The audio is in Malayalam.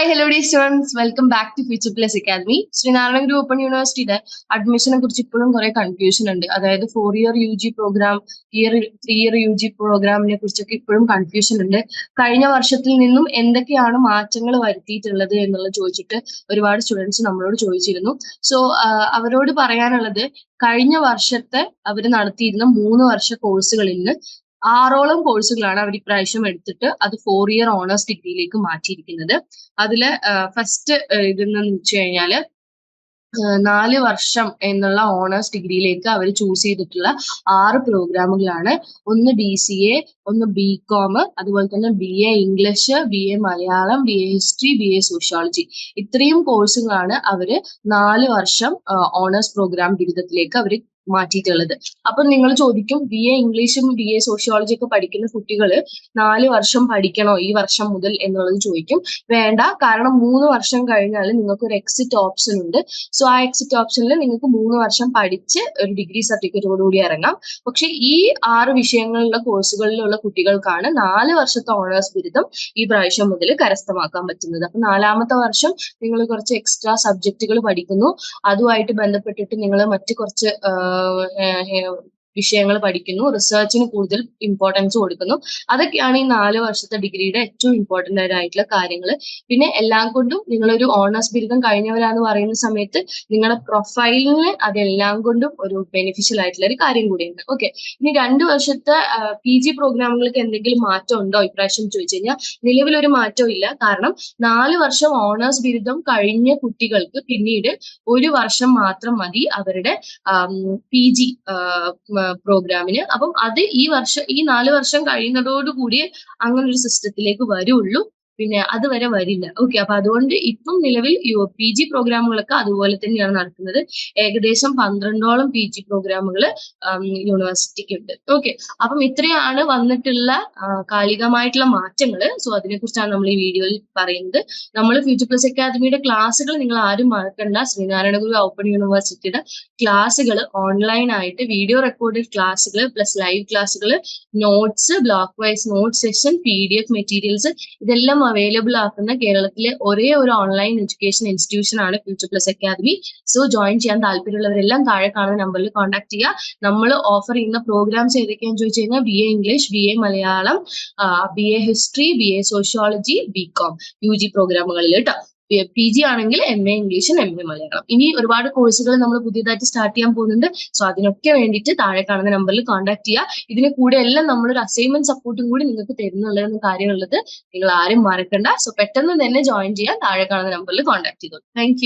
Hi hello the students welcome back to future plus academy Sreenarayana Guru open യൂണിവേഴ്സിറ്റിയുടെ അഡ്മിഷനെ കുറിച്ച് ഇപ്പോഴും കുറെ കൺഫ്യൂഷൻ ഉണ്ട്. അതായത് four year U G program year three year U G പ്രോഗ്രാമിനെ കുറിച്ചൊക്കെ ഇപ്പോഴും കൺഫ്യൂഷൻ ഉണ്ട്. കഴിഞ്ഞ വർഷത്തിൽ നിന്നും എന്തൊക്കെയാണ് മാറ്റങ്ങൾ വരുത്തിയിട്ടുള്ളത് എന്നുള്ളത് ചോദിച്ചിട്ട് ഒരുപാട് സ്റ്റുഡൻസ് നമ്മളോട് ചോദിച്ചിരുന്നു. സോ അവരോട് പറയാനുള്ളത് കഴിഞ്ഞ വർഷത്തെ അവർ നടത്തിയിരുന്ന മൂന്ന് വർഷ കോഴ്സുകളിൽ നിന്ന് ആറോളം കോഴ്സുകളാണ് അവർ ഇപ്രാവശ്യം എടുത്തിട്ട് അത് ഫോർ ഇയർ ഓണേഴ്സ് ഡിഗ്രിയിലേക്ക് മാറ്റിയിരിക്കുന്നത്. അതിൽ ഫസ്റ്റ് ഇതെന്ന് വെച്ച് കഴിഞ്ഞാൽ നാല് വർഷം എന്നുള്ള ഓണേഴ്സ് ഡിഗ്രിയിലേക്ക് അവർ ചൂസ് ചെയ്തിട്ടുള്ള ആറ് പ്രോഗ്രാമുകളാണ്. ഒന്ന് ബി സി എ ഒന്ന് ബി കോം അതുപോലെ തന്നെ B A English B A Malayalam B A history B A sociology ഇത്രയും കോഴ്സുകളാണ് അവർ നാല് വർഷം ഓണേഴ്സ് പ്രോഗ്രാം ബിരുദത്തിലേക്ക് അവർ മാറ്റിയിട്ടുള്ളത്. അപ്പൊ നിങ്ങൾ ചോദിക്കും ബി എ ഇംഗ്ലീഷും ബി എ സോഷ്യോളജി ഒക്കെ പഠിക്കുന്ന കുട്ടികൾ നാല് വർഷം പഠിക്കണോ ഈ വർഷം മുതൽ എന്നുള്ളത് ചോദിക്കും. വേണ്ട കാരണം മൂന്ന് വർഷം കഴിഞ്ഞാൽ നിങ്ങൾക്ക് ഒരു എക്സിറ്റ് ഓപ്ഷൻ ഉണ്ട്. സോ ആ എക്സിറ്റ് ഓപ്ഷനിൽ നിങ്ങൾക്ക് മൂന്ന് വർഷം പഠിച്ച് ഒരു ഡിഗ്രി സർട്ടിഫിക്കറ്റോടുകൂടി ഇറങ്ങാം. പക്ഷെ ഈ ആറ് വിഷയങ്ങളിലുള്ള കോഴ്സുകളിലുള്ള കുട്ടികൾക്കാണ് നാല് വർഷത്തെ ഓണേഴ്സ് ബിരുദം ഈ പ്രാവശ്യം മുതൽ കരസ്ഥമാക്കാൻ പറ്റുന്നത്. അപ്പൊ നാലാമത്തെ വർഷം നിങ്ങൾ കുറച്ച് എക്സ്ട്രാ സബ്ജക്റ്റുകൾ പഠിക്കുന്നു. അതുമായിട്ട് ബന്ധപ്പെട്ടിട്ട് നിങ്ങൾ മറ്റു കുറച്ച് uh, വിഷയങ്ങൾ പഠിക്കുന്നു റിസർച്ചിന് കൂടുതൽ ഇമ്പോർട്ടൻസ് കൊടുക്കുന്നു. അതൊക്കെയാണ് ഈ നാല് വർഷത്തെ ഡിഗ്രിയുടെ ഏറ്റവും ഇമ്പോർട്ടന്റ് ആയിട്ടുള്ള കാര്യങ്ങൾ പിന്നെ എല്ലാം കൊണ്ടും നിങ്ങളൊരു ഓണേഴ്സ് ബിരുദം കഴിഞ്ഞവരാന്ന് പറയുന്ന സമയത്ത് നിങ്ങളുടെ പ്രൊഫൈലിന് അതെല്ലാം കൊണ്ടും ഒരു ബെനിഫിഷ്യൽ ആയിട്ടുള്ള ഒരു കാര്യം കൂടിയുണ്ട്. ഓക്കെ ഇനി രണ്ട് വർഷത്തെ പി ജി പ്രോഗ്രാമുകൾക്ക് എന്തെങ്കിലും മാറ്റം ഉണ്ടോ? ഇപ്രാവശ്യം ചോദിച്ചു കഴിഞ്ഞാൽ നിലവിലൊരു മാറ്റവും ഇല്ല. കാരണം നാല് വർഷം ഓണേഴ്സ് ബിരുദം കഴിഞ്ഞ കുട്ടികൾക്ക് പിന്നീട് ഒരു വർഷം മാത്രം മതി അവരുടെ പി ജി പ്രോഗ്രാമിന്. അപ്പം അത് ഈ വർഷം ഈ നാല് വർഷം കഴിയുന്നതോടുകൂടി അങ്ങനെ ഒരു സിസ്റ്റത്തിലേക്ക് വരുള്ളൂ. പിന്നെ അതുവരെ വരില്ല. ഓക്കെ അപ്പൊ അതുകൊണ്ട് ഇപ്പം നിലവിൽ യു പി ജി പ്രോഗ്രാമുകളൊക്കെ അതുപോലെ തന്നെയാണ് നടക്കുന്നത്. ഏകദേശം പന്ത്രണ്ടോളം പി ജി പ്രോഗ്രാമുകൾ യൂണിവേഴ്സിറ്റിക്ക് ഉണ്ട് ഓക്കെ അപ്പം ഇത്രയാണ് വന്നിട്ടുള്ള കാലികമായിട്ടുള്ള മാറ്റങ്ങൾ സോ അതിനെക്കുറിച്ചാണ് നമ്മൾ ഈ വീഡിയോയിൽ പറയുന്നത്. നമ്മൾ ഫ്യൂച്ചർ പ്ലസ് അക്കാദമിയുടെ ക്ലാസ്സുകൾ നിങ്ങൾ ആരും മറക്കണ്ട. ശ്രീനാരായണ ഗുരു ഓപ്പൺ യൂണിവേഴ്സിറ്റിയുടെ ക്ലാസ്സുകൾ ഓൺലൈൻ ആയിട്ട് വീഡിയോ റെക്കോർഡഡ് ക്ലാസ്സുകൾ പ്ലസ് ലൈവ് ക്ലാസ്സുകൾ notes block wise note session P D F materials ഇതെല്ലാം അവൈലബിൾ ആക്കുന്ന കേരളത്തിലെ ഒരേ ഒരു ഓൺലൈൻ എഡ്യൂക്കേഷൻ ഇൻസ്റ്റിറ്റ്യൂഷൻ ആണ് future plus academy so join ചെയ്യാൻ താല്പര്യമുള്ളവരെല്ലാം താഴെ കാണുന്ന നമ്പറിൽ കോൺടാക്ട് ചെയ്യുക. നമ്മൾ ഓഫർ ചെയ്യുന്ന പ്രോഗ്രാംസ് ഏതൊക്കെയാണെന്ന് ചോദിച്ചു കഴിഞ്ഞാൽ B A English B A Malayalam B A history B A sociology B com U G പ്രോഗ്രാമുകളിൽ കേട്ടോ പി ജി ആണെങ്കിൽ എം എ ഇംഗ്ലീഷും എം എ മലയാളം. ഇനി ഒരുപാട് കോഴ്സുകൾ നമ്മൾ പുതിയതായിട്ട് സ്റ്റാർട്ട് ചെയ്യാൻ പോകുന്നുണ്ട്. സോ അതിനൊക്കെ വേണ്ടിയിട്ട് താഴെ കാണുന്ന നമ്പറിൽ കോൺടാക്ട് ചെയ്യുക. ഇതിന് കൂടെ എല്ലാം നമ്മളൊരു അസൈൻമെന്റ് സപ്പോർട്ടും കൂടി നിങ്ങൾക്ക് തരുന്നുള്ളതെന്ന് കാര്യമുള്ളത്. നിങ്ങൾ ആരും മറക്കണ്ട. സോ പെട്ടെന്ന് തന്നെ ജോയിൻ ചെയ്യാൻ താഴെ കാണുന്ന നമ്പറിൽ കോൺടാക്ട് ചെയ്തോളൂ. താങ്ക്